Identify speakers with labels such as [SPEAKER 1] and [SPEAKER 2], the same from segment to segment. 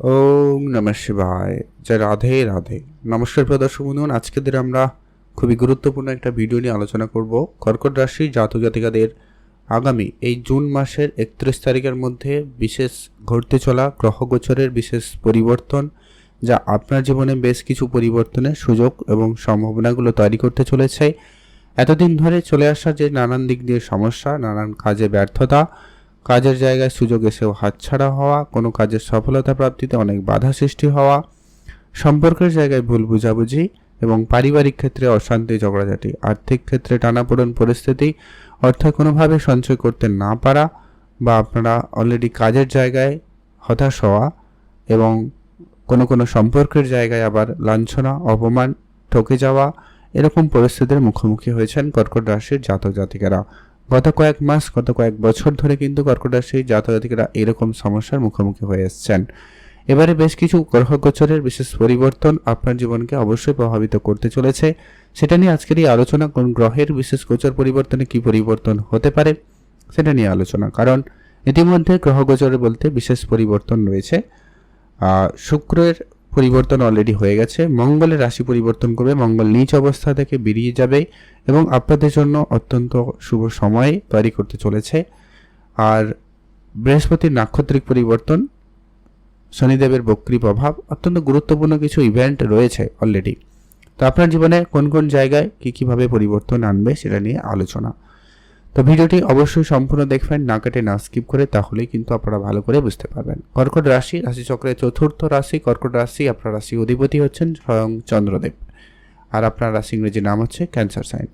[SPEAKER 1] ওম নমঃ শিবায়। জয় রাধে রাধে। নমস্কার প্রিয় দর্শক বন্ধুগণ, আজকের দিনে আমরা খুবই গুরুত্বপূর্ণ একটা ভিডিও নিয়ে আলোচনা করব। কর্কট রাশি জাতক জাতিকাদের আগামী এই জুন মাসের একত্রিশ তারিখের মধ্যে বিশেষ ঘটতে চলা গ্রহগোচরের বিশেষ পরিবর্তন, যা আপনার জীবনে বেশ কিছু পরিবর্তনের সুযোগ এবং সম্ভাবনাগুলো তৈরি করতে চলেছে। এতদিন ধরে চলে আসা যে নানান দিক দিয়ে সমস্যা, নানান কাজে ব্যর্থতা কাজের জায়গায় সুযোগ এসেও হাতছাড়া হওয়া, কোনো কাজের সফলতা প্রাপ্তিতে অনেক বাধা সৃষ্টি হওয়া, সম্পর্কের জায়গায় ভুল বুঝাবুঝি এবং পারিবারিক ক্ষেত্রে অশান্তি, ঝগড়াঝাটি, আর্থিক ক্ষেত্রে টানাপোড়েন পরিস্থিতি, অর্থাৎ কোনোভাবে সঞ্চয় করতে না পারা বা আপনারা অলরেডি কাজের জায়গায় হতাশ হওয়া এবং কোনো কোনো সম্পর্কের জায়গায় আবার লাঞ্ছনা, অপমান, ঠকে যাওয়া, এরকম পরিস্থিতির মুখোমুখি হয়েছেন কর্কট রাশির জাতক জাতিকারা। গত কয়েক মাস, গত কয়েক বছর ধরে কিন্তু কর্কট রাশির জাতক এরকম সমস্যার মুখোমুখি হয়ে এসছেন। এবারে বেশ কিছু গ্রহ গোচরের বিশেষ পরিবর্তন আপনার জীবনকে অবশ্যই প্রভাবিত করতে চলেছে। সেটা নিয়ে আজকের এই আলোচনা, কোন গ্রহের বিশেষ গোচর পরিবর্তনে কি পরিবর্তন হতে পারে, সেটা নিয়ে আলোচনা। কারণ ইতিমধ্যে গ্রহ গোচরে বলতে বিশেষ পরিবর্তন রয়েছে। শুক্রের পরিবর্তন অলরেডি হয়ে গেছে। মঙ্গলের রাশি পরিবর্তন করবে। মঙ্গল নিচ অবস্থা থেকে বেরিয়ে যাবে এবং আপনাদের জন্য অত্যন্ত শুভ সময় তৈরি করতে চলেছে। আর বৃহস্পতির নাক্ষত্রিক পরিবর্তন, শনিদেবের বক্রী প্রভাব, অত্যন্ত গুরুত্বপূর্ণ কিছু ইভেন্ট রয়েছে অলরেডি তো আপনার জীবনে কোন কোন জায়গায় কী কীভাবে পরিবর্তন আনবে সেটা নিয়ে আলোচনা। তো ভিডিওটি অবশ্যই সম্পূর্ণ দেখবেন, না কেটে না স্কিপ করে, তাহলেই কিন্তু আপনারা ভালো করে বুঝতে পারবেন। কর্কট রাশি, রাশিচক্রের চতুর্থ রাশি, কর্কট রাশি, আপনার রাশি অধিপতি হচ্ছেন স্বয়ং চন্দ্রদেব। আর আপনার রাশি ইংরেজি নাম হচ্ছে ক্যান্সার সাইন।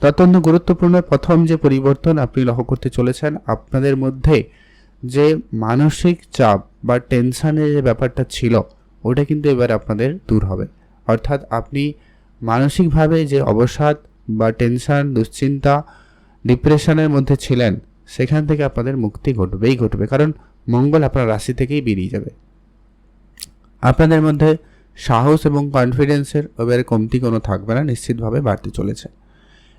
[SPEAKER 1] তো অত্যন্ত গুরুত্বপূর্ণ প্রথম যে পরিবর্তন আপনি লক্ষ্য করতে চলেছেন, আপনাদের মধ্যে যে মানসিক চাপ বা টেনশনের যে ব্যাপারটা ছিল, ওটা কিন্তু এবার আপনাদের দূর হবে। অর্থাৎ আপনি মানসিকভাবে যে অবসাদ বা টেনশন, দুশ্চিন্তা ডিপ্রেশনের মধ্যে ছিলেন, সেখান থেকে আপনাদের মুক্তি ঘটবেই ঘটবে, কারণ মঙ্গল আপনার রাশি থেকেই বেরিয়ে যাবে। আপনাদের মধ্যে সাহস এবং কনফিডেন্সের এবারে কমতি কোনো থাকবে না, নিশ্চিতভাবে বাড়তে চলেছে।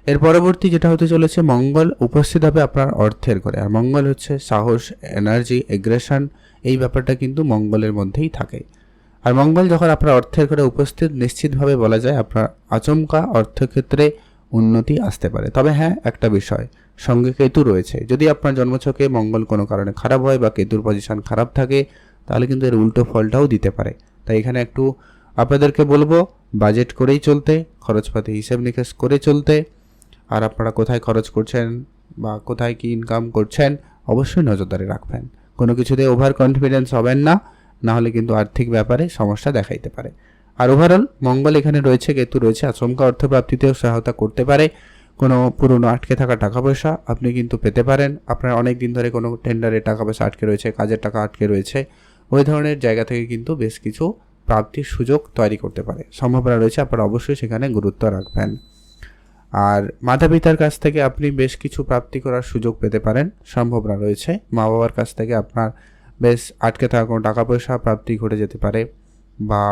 [SPEAKER 1] এর পরবর্তী যেটা হতে চলেছে, মঙ্গল উপস্থিত হবে আপনার অর্থের ঘরে আর মঙ্গল হচ্ছে সাহস এনার্জি এগ্রেশন এই ব্যাপারটা কিন্তু মঙ্গলের মধ্যেই থাকে। আর মঙ্গল যখন আপনার অর্থের ঘরে উপস্থিত, নিশ্চিতভাবে বলা যায় আপনার আচমকা অর্থক্ষেত্রে উন্নতি আসতে পারে। তবে হ্যাঁ একটা বিষয়, সঙ্গে কেতু রয়েছে। যদি আপনার জন্মছকে মঙ্গল কোনো কারণে খারাপ হয় বা কেতুর পজিশন খারাপ থাকে, তাহলে কিন্তু এর উল্টো ফলটাও দিতে পারে। তাই এখানে একটু আপনাদেরকে বলব বাজেট করেই চলতে, খরচপাতি হিসেব নিকেশ করে চলতে। আর আপনারা কোথায় খরচ করছেন বা কোথায় কি ইনকাম করছেন, অবশ্যই নজরদারি রাখবেন। কোনো কিছুতে ওভার কনফিডেন্স হবেন না না হলে কিন্তু আর্থিক ব্যাপারে সমস্যা দেখাইতে পারে। আর ওভারঅল মঙ্গল এখানে রয়েছে, কেতু রয়েছে, আচমকা অর্থপ্রাপ্তিতেও সহায়তা করতে পারে। কোনো পুরনো আটকে থাকা টাকা পয়সা আপনি কিন্তু পেতে পারেন। আপনার অনেক দিন ধরে কোনো টেন্ডারে টাকা পয়সা আটকে রয়েছে, কাজের টাকা আটকে রয়েছে। ওই ধরনের জায়গা থেকে কিন্তু বেশ কিছু প্রাপ্তির সুযোগ তৈরি করতে পারে। সম্ভাবনা রয়েছে, আপনারা অবশ্যই সেখানে গুরুত্ব রাখবেন। আর মাতা পিতার কাছ থেকে আপনি বেশ কিছু প্রাপ্তি করার সুযোগ পেতে পারেন। সম্ভাবনা রয়েছে মা বাবার কাছ থেকে আপনার বেশ আটকে থাকা কোনো টাকা পয়সা প্রাপ্তি ঘটে যেতে পারে বা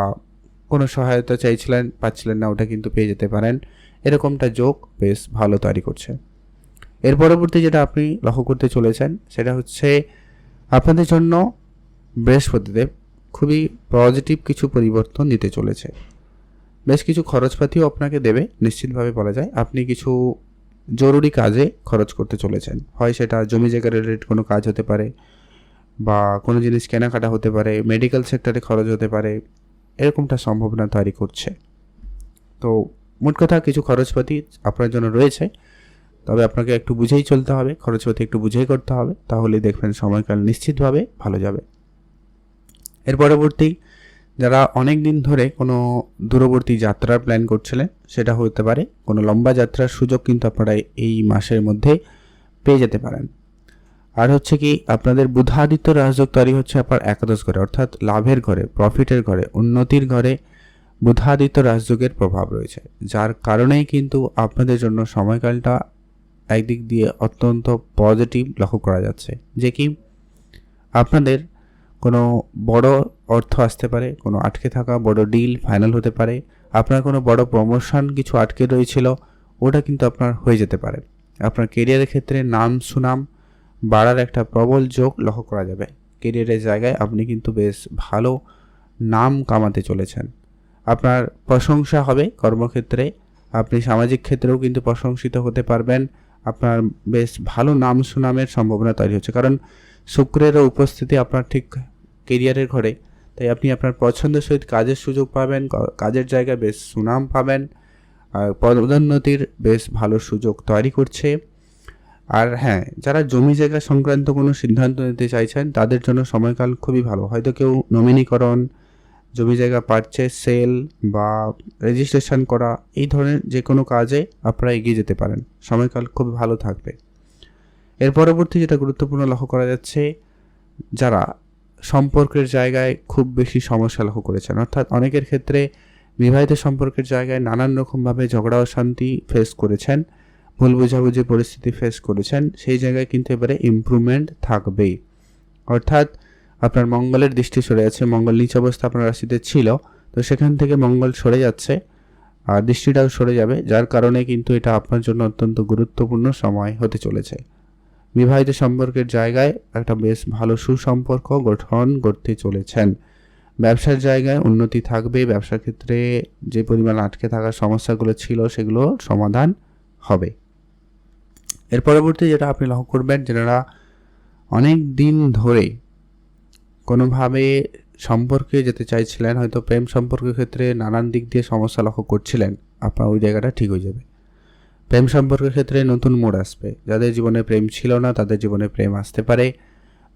[SPEAKER 1] কোনো সহায়তা চাইছিলেন, পাচ্ছিলেন না, ওটা কিন্তু পেয়ে যেতে পারেন। এরকমটা যোগ বেশ ভালো তৈরি করছে। এর পরবর্তী যেটা আপনি লক্ষ্য করতে চলেছেন, সেটা হচ্ছে আপনাদের জন্য বৃহস্পতিদেব খুবই পজিটিভ কিছু পরিবর্তন দিতে চলেছে। বেশ কিছু খরচপাতিও আপনাকে দেবে, নিশ্চিতভাবে বলা যায়। আপনি কিছু জরুরি কাজে খরচ করতে চলেছেন। হয় সেটা জমি জায়গা রিলেটেড কোনো কাজ হতে পারে, বা কোনো জিনিস কেনাকাটা হতে পারে মেডিকেল সেক্টরে খরচ হতে পারে এরকমটা সম্ভাবনা তৈরি করছে। তো মোট কথা কিছু খরচপাতি আপনার জন্য রয়েছে। তবে আপনাকে একটু বুঝেই চলতে হবে, খরচপাতি একটু বুঝেই করতে হবে। তাহলে দেখবেন সময়কাল নিশ্চিতভাবে ভালো যাবে। এর পরবর্তী, যারা অনেক দিন ধরে কোনো দূরবর্তী যাত্রার প্ল্যান করছিলেন, সেটা হতে পারে কোনো লম্বা যাত্রার সুযোগ কিন্তু আপনারা এই মাসের মধ্যে পেয়ে যেতে পারেন। আর হচ্ছে কি আপনাদের বুধাদিত্য রাজযোগ তৈরি হচ্ছে আপনার একাদশ ঘরে, অর্থাৎ লাভের ঘরে প্রফিটের ঘরে, উন্নতির ঘরে বুধাদিত্য রাজযোগের প্রভাব রয়েছে। যার কারণেই কিন্তু আপনাদের জন্য সময়কালটা একদিক দিয়ে অত্যন্ত পজিটিভ লক্ষ্য করা যাচ্ছে। যে কি আপনাদের কোনো বড় অর্থ আসতে পারে, কোনো আটকে থাকা বড় ডিল ফাইনাল হতে পারে, আপনার কোনো বড় প্রমোশন কিছু আটকে রয়েছিল, ওটা কিন্তু আপনার হয়ে যেতে পারে। আপনার কেরিয়ারের ক্ষেত্রে নাম সুনাম বাড়ার একটা প্রবল যোগ লক্ষ্য করা যাবে। কেরিয়ারের জায়গায় আপনি কিন্তু বেশ ভালো নাম কামাতে চলেছেন। আপনার প্রশংসা হবে কর্মক্ষেত্রে। আপনি সামাজিক ক্ষেত্রেও কিন্তু প্রশংসিত হতে পারবেন। আপনার বেশ ভালো নাম সুনামের সম্ভাবনা তৈরি হচ্ছে। কারণ শুক্রেরও উপস্থিতি আপনার ঠিক কেরিয়ারের ঘরে। তাই আপনি আপনার পছন্দের সহিত কাজের সুযোগ পাবেন কাজের জায়গায় বেশ সুনাম পাবেন। আর পদোন্নতির বেশ ভালো সুযোগ তৈরি করছে। আর হ্যাঁ যারা জমি জায়গা সংক্রান্ত কোনো সিদ্ধান্ত নিতে চাইছেন, তাদের জন্য সময়কাল খুবই ভালো। হয়তো কেউ নমিনীকরণ জমি জায়গা পারচেস সেল বা রেজিস্ট্রেশন করা, এই ধরনের যে কোনো কাজে আপনারা এগিয়ে যেতে পারেন। সময়কাল খুবই ভালো থাকবে। এর পরবর্তী যেটা গুরুত্বপূর্ণ লক্ষ্য করা যাচ্ছে, যারা সম্পর্কের জায়গায় খুব বেশি সমস্যা লক্ষ্য করেছেন, অর্থাৎ অনেকের ক্ষেত্রে বিবাহিত সম্পর্কের জায়গায় নানান রকমভাবে ঝগড়া, অশান্তি ফেস করেছেন। ভুল বোঝাবুঝি পরিস্থিতি ফেস করেছেন, সেই জায়গায় কিন্তু এবারে ইমপ্রুভমেন্ট থাকবেই। অর্থাৎ আপনার মঙ্গলের দৃষ্টি সরে যাচ্ছে, মঙ্গল নিচ অবস্থা আপনার রাশিতে ছিল, তো সেখান থেকে মঙ্গল সরে যাচ্ছে, আর দৃষ্টিটাও সরে যাবে, যার কারণে কিন্তু এটা আপনার জন্য অত্যন্ত গুরুত্বপূর্ণ সময় হতে চলেছে। বিবাহিত সম্পর্কের জায়গায় একটা বেশ ভালো সুসম্পর্ক গঠন করতে চলেছেন। ব্যবসার জায়গায় উন্নতি থাকবে, ব্যবসার ক্ষেত্রে যে পরিমাণ আটকে থাকার সমস্যাগুলো ছিল, সেগুলো সমাধান হবে। এর পরবর্তী যেটা আপনি লক্ষ্য করবেন যারা অনেক দিন ধরে কোনোভাবে সম্পর্কে যেতে চাইছিলেন, হয়তো প্রেম সম্পর্কের ক্ষেত্রে নানান দিক দিয়ে সমস্যা লক্ষ্য করছিলেন, আপনার ওই জায়গাটা ঠিক হয়ে যাবে। প্রেম সম্পর্কের ক্ষেত্রে নতুন মোড় আসবে। যাদের জীবনে প্রেম ছিল না, তাদের জীবনে প্রেম আসতে পারে।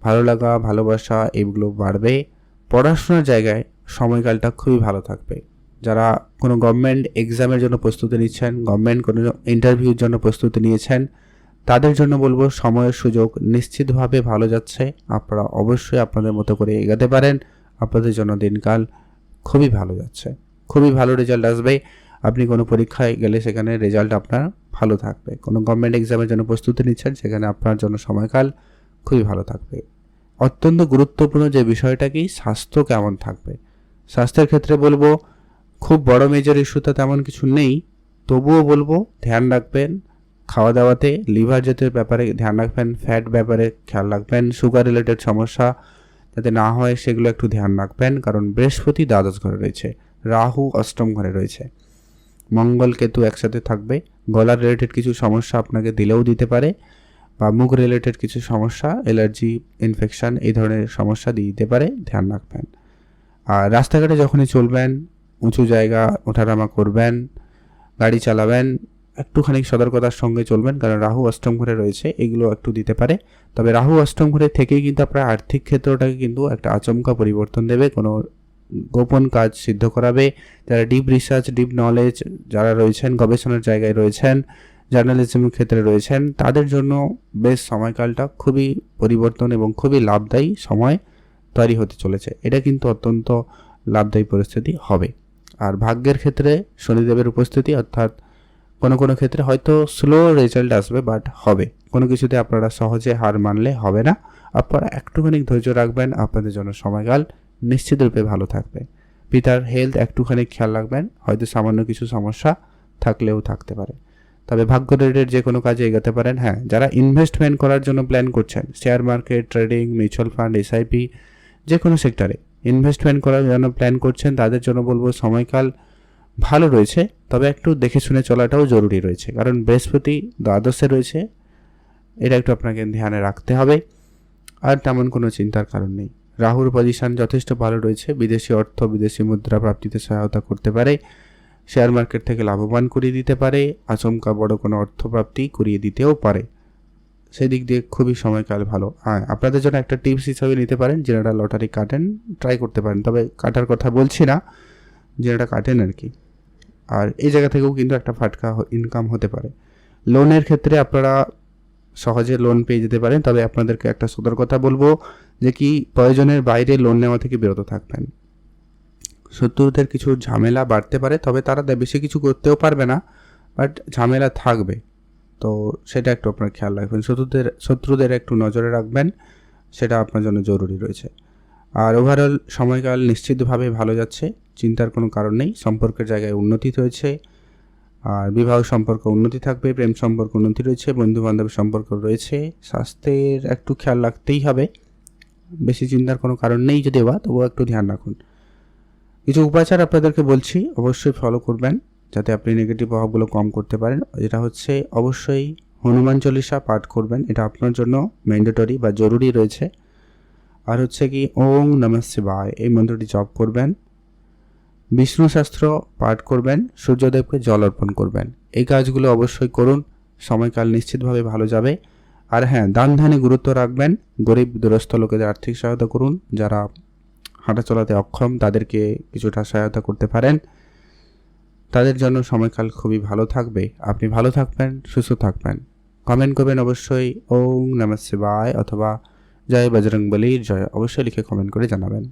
[SPEAKER 1] ভালো লাগা, ভালোবাসা এগুলো বাড়বে। পড়াশোনার জায়গায় সময়কালটা খুবই ভালো থাকবে। যারা কোনো গভর্নমেন্ট এক্সামের জন্য প্রস্তুতি নিচ্ছেন, গভর্নমেন্ট কোনো ইন্টারভিউর জন্য প্রস্তুতি নিয়েছেন তাদের জন্য বলব, সময়ের সুযোগ নিশ্চিতভাবে ভালো যাচ্ছে। আপনারা অবশ্যই আপনাদের মতো করে এগাতে পারেন। আপনাদের জন্য দিনকাল খুবই ভালো যাচ্ছে। খুবই ভালো রেজাল্ট আসবে। আপনি কোনো পরীক্ষায় গেলে সেখানে রেজাল্ট আপনার ভালো থাকবে। কোনো গভর্নমেন্ট এক্সামের জন্য প্রস্তুতি নিচ্ছেন, সেখানে আপনার জন্য সময়কাল খুবই ভালো থাকবে। অত্যন্ত গুরুত্বপূর্ণ যে বিষয়টা কি, স্বাস্থ্য কেমন থাকবে? স্বাস্থ্যের ক্ষেত্রে বলব, খুব বড় মেজর ইস্যুতে তেমন কিছু নেই। তবুও বলব, ধ্যান রাখবেন। খাওয়া দাওয়াতে লিভার জাতীয় ব্যাপারে ধ্যান রাখবেন ফ্যাট ব্যাপারে খেয়াল রাখবেন সুগার রিলেটেড সমস্যা যাতে না হয় সেগুলো একটু ধ্যান রাখবেন, কারণ বৃহস্পতি দ্বাদশ ঘরে রয়েছে, রাহু অষ্টম ঘরে রয়েছে। মঙ্গল কেতু একসাথে থাকবে, গলার রিলেটেড কিছু সমস্যা আপনাকে দিলেও দিতে পারে, বা মুখ রিলেটেড কিছু সমস্যা অ্যালার্জি ইনফেকশন এই ধরনের সমস্যা দিয়ে দিতে পারে, ধ্যান রাখবেন। আর রাস্তাঘাটে যখনই চলবেন, উঁচু জায়গা, ওঠানামা করবেন, গাড়ি চালাবেন একটুখানি সতর্কতার সঙ্গে চলবেন, কারণ রাহু অষ্টম ঘরে রয়েছে, এগুলো একটু দিতে পারে। তবে রাহু অষ্টম ঘরে থেকেই কিন্তু আপনার আর্থিক ক্ষেত্রটাকে কিন্তু একটা আচমকা পরিবর্তন দেবে, কোনো গোপন কাজ সিদ্ধ করাবে। যারা ডিপ রিসার্চ ডিপ নলেজ যারা রয়েছেন, গবেষণার জায়গায় রয়েছেন জার্নালিজমের ক্ষেত্রে রয়েছেন, তাদের জন্য বেশ সময়কালটা খুবই পরিবর্তন এবং খুবই লাভদায়ী সময় তৈরি হতে চলেছে। এটা কিন্তু অত্যন্ত লাভদায়ী পরিস্থিতি হবে। আর ভাগ্যের ক্ষেত্রে শনিদেবের উপস্থিতি, অর্থাৎ কোনো কোনো ক্ষেত্রে হয়তো স্লো রেজাল্ট আসবে বাট হবে। কোনো কিছুতে আপনারা সহজে হার মানলে হবে না। আপনারা একটুখানি ধৈর্য রাখবেন, আপনাদের জন্য সময়কাল নিশ্চিতরূপে ভালো থাকবে। পিতার হেলথ একটুখানি খেয়াল রাখবেন, হয়তো সামান্য কিছু সমস্যা থাকলেও থাকতে পারে। তবে ভাগ্য রেটের যে কোনো কাজে এগোতে পারেন হ্যাঁ যারা ইনভেস্টমেন্ট করার জন্য প্ল্যান করছেন share market trading mutual fund SIP যে কোনো সেক্টরে ইনভেস্টমেন্ট করার জন্য প্ল্যান করছেন, তাদের জন্য বলব সময়কাল ভালো রয়েছে, তবে একটু দেখে শুনে চলাটাও জরুরি রয়েছে। কারণ বৃহস্পতি দ্বাদশে রয়েছে, এটা একটু আপনাকে ধ্যানে রাখতে হবে। আর তেমন কোনো চিন্তার কারণ নেই। রাহুর পজিশন যথেষ্ট ভালো রয়েছে, বিদেশি অর্থ, বিদেশি মুদ্রা প্রাপ্তিতে সহায়তা করতে পারে। শেয়ার মার্কেট থেকে লাভবান করিয়ে দিতে পারে, আচমকা বড় কোনো অর্থপ্রাপ্তি করিয়ে দিতেও পারে। সেদিক দিয়ে খুবই সময়কাল ভালো। হ্যাঁ আপনাদের জন্য একটা টিপস হিসাবে নিতে পারেন, যেটা লটারি কাটেন ট্রাই করতে পারেন। তবে কাটার কথা বলছি না, যেটা কাটেন আর কি। আর এই জায়গা থেকেও কিন্তু একটা ফাটকা ইনকাম হতে পারে। লোনের ক্ষেত্রে আপনারা সহজে লোন পেয়ে যেতে পারেন, তবে আপনাদেরকে একটা সতর্কতা বলব যে কি প্রয়োজনের বাইরে লোন নেওয়া থেকে বিরত থাকবেন। শত্রুদের কিছু ঝামেলা বাড়তে পারে, তবে তারা বেশি কিছু করতেও পারবে না বাট ঝামেলা থাকবে। তো সেটা একটু আপনার খেয়াল রাখবেন, শত্রুদের শত্রুদের একটু নজরে রাখবেন, সেটা আপনার জন্য জরুরি রয়েছে। আর ওভারঅল সময়কাল নিশ্চিতভাবে ভালো যাচ্ছে। চিন্তার কোনো কারণ নেই, সম্পর্কের জায়গায় উন্নতি হয়েছে, আর বিবাহ সম্পর্ক উন্নতি থাকবে, প্রেম সম্পর্ক উন্নতি রয়েছে বন্ধু বান্ধবের সম্পর্ক রয়েছে, স্বাস্থ্যের একটু খেয়াল রাখতেই হবে, বেশি চিন্তার কোনো কারণ নেই যদি বা, তবুও একটু ধ্যান রাখুন। কিছু উপাচার আপনাদেরকে বলছি, অবশ্যই ফলো করবেন, যাতে আপনি নেগেটিভ প্রভাবগুলো কম করতে পারেন। যেটা হচ্ছে, অবশ্যই হনুমান চল্লিশা পাঠ করবেন, এটা আপনার জন্য ম্যান্ডেটরি বা জরুরি রয়েছে। আর হচ্ছে কি, ওং নমঃ শিবায়, এই মন্ত্রটি জপ করবেন। বিষ্ণু শাস্ত্র পাঠ করবেন, সূর্যদেবকে জল অর্পণ করবেন। এই কাজগুলো অবশ্যই করুন, সময়কাল নিশ্চিতভাবে ভালো যাবে। আর হ্যাঁ দান ধ্যানে গুরুত্ব রাখবেন, গরিব দুরস্থ লোকেদের আর্থিক সহায়তা করুন, যারা হাঁটা চলাতে অক্ষম, তাদেরকে কিছুটা সহায়তা করতে পারেন। তাদের জন্য সময়কাল খুবই ভালো থাকবে। আপনি ভালো থাকবেন, সুস্থ থাকবেন। কমেন্ট করবেন অবশ্যই, ওং নমঃ শিবায় অথবা জয় বজরং বলির জয়। অবশ্যই লিখে কমেন্ট করে জানাবেন।